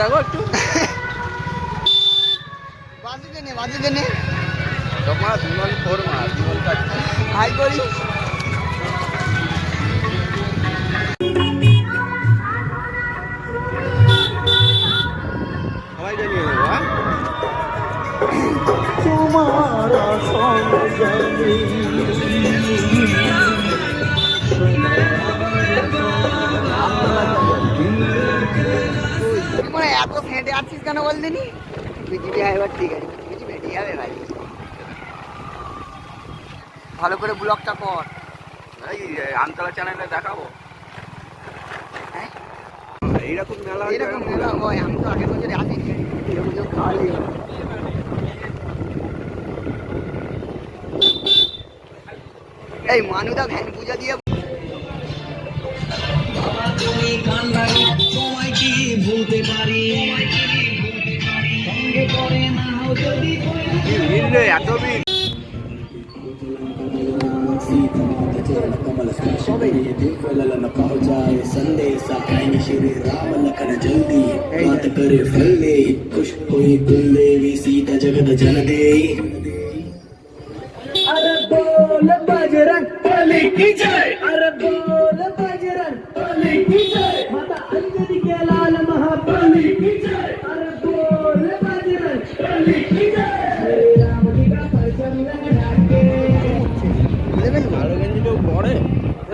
দেখো একটু। বাজুকে নে বাজুকে নে। তোমার বিমল ফোর মার কাজ। হাই করি। সবাইকে নিয়ে এত ফেটে আছিস কেন বল দিনি বিজেপি এবার ঠিক আছে। কিছু ফেটে যাবে ভাই। ভালো করে ব্লগটা কর। এই আমতলা চ্যানেলে দেখাবো। হ্যাঁ? এইরকম মেলা এরকম মেলা হয় আমি তো আগের বছরে আসিনি। এরকম এই মানুদা ভ্যান পূজা দিয়ে তুমি কান্দাই তোমায় কি ভুলতে পারি সঙ্গে করে নাও যদি কি ভিড় রে এত ভিড় संदेश आएंगे श्री राम लखन जल्दी बात करे फल दे खुश हुई कुल देवी सीता जगत जन दे अरे बोल बजरंग बली की जय अरे बोल बजरंग बली की जय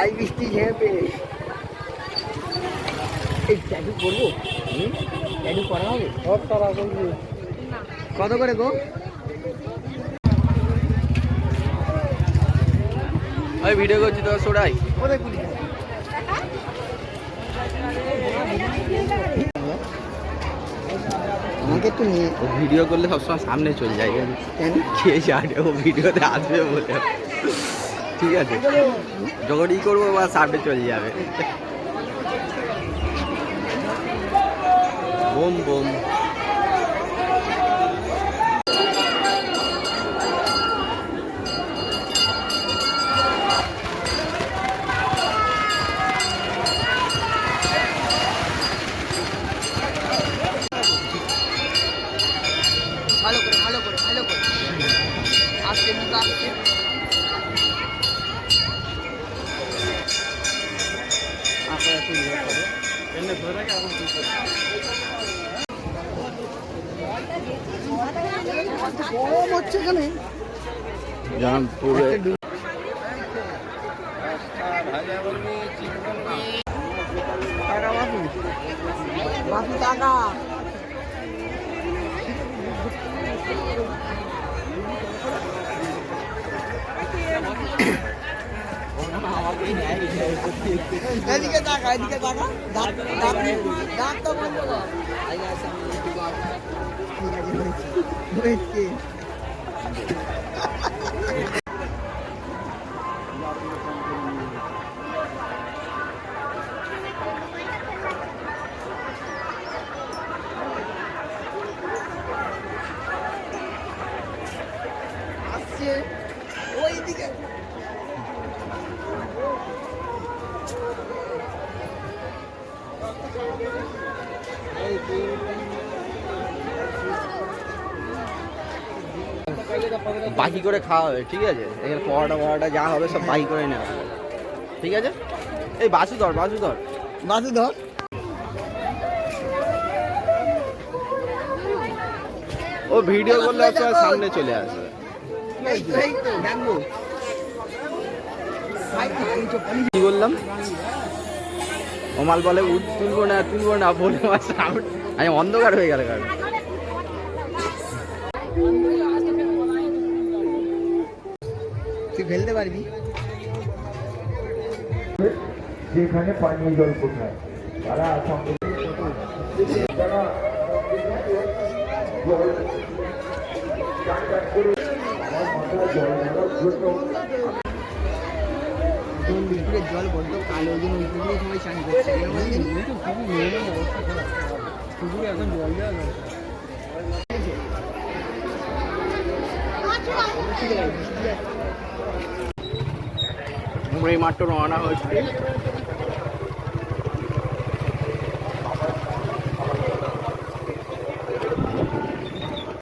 আই বৃষ্টি ঝেঁপে। এই ট্যাটু করব ট্যাটু করা হবে? কত করে গো? আমি ভিডিও করছি তো সোড়াই কোথায় পুলিশ আমাকে একটু নিয়ে ও ভিডিও করলে সবসময় সামনে চলে যায়? কেন? কে জানে ও ভিডিওতে আসবে বলে। ঠিক আছে। যখনই করব বা সামনে চলে যাবে। Bomb bomb. করো। গরম হচ্ছে এখানে যেমন টাকা বাপু বাপু টাকা এদিকে টাকা এদিকে টাকা দাঁত দাঁত দাঁত তো বন্ধ কর। ওইদিকে বাকি করে খাওয়া হবে ঠিক আছে? এখানে পরোটা পরোটা যা হবে সব বাকি করে নেওয়া হবে। ঠিক আছে? এই বাসু ধর বাসু ধর। বাসু ধর। ও ভিডিও করলে আপনার সামনে চলে আসবে। কি বললাম? অমাল বলে উঠ তুলবো না তুলবো না বলে আমার সাউন্ড আমি অন্ধকার হয়ে গেল কারণ। তুই ফেলতে পারবি। যেখানে পানীয় জল কোথায়? তারা জল মাথায় জল বড্ড কালো, ওই জন্য ওই পুকুরে সবাই চান করছে। পুকুরে এখন জল দেওয়া আমরা এই মাত্র রওনা হয়েছি।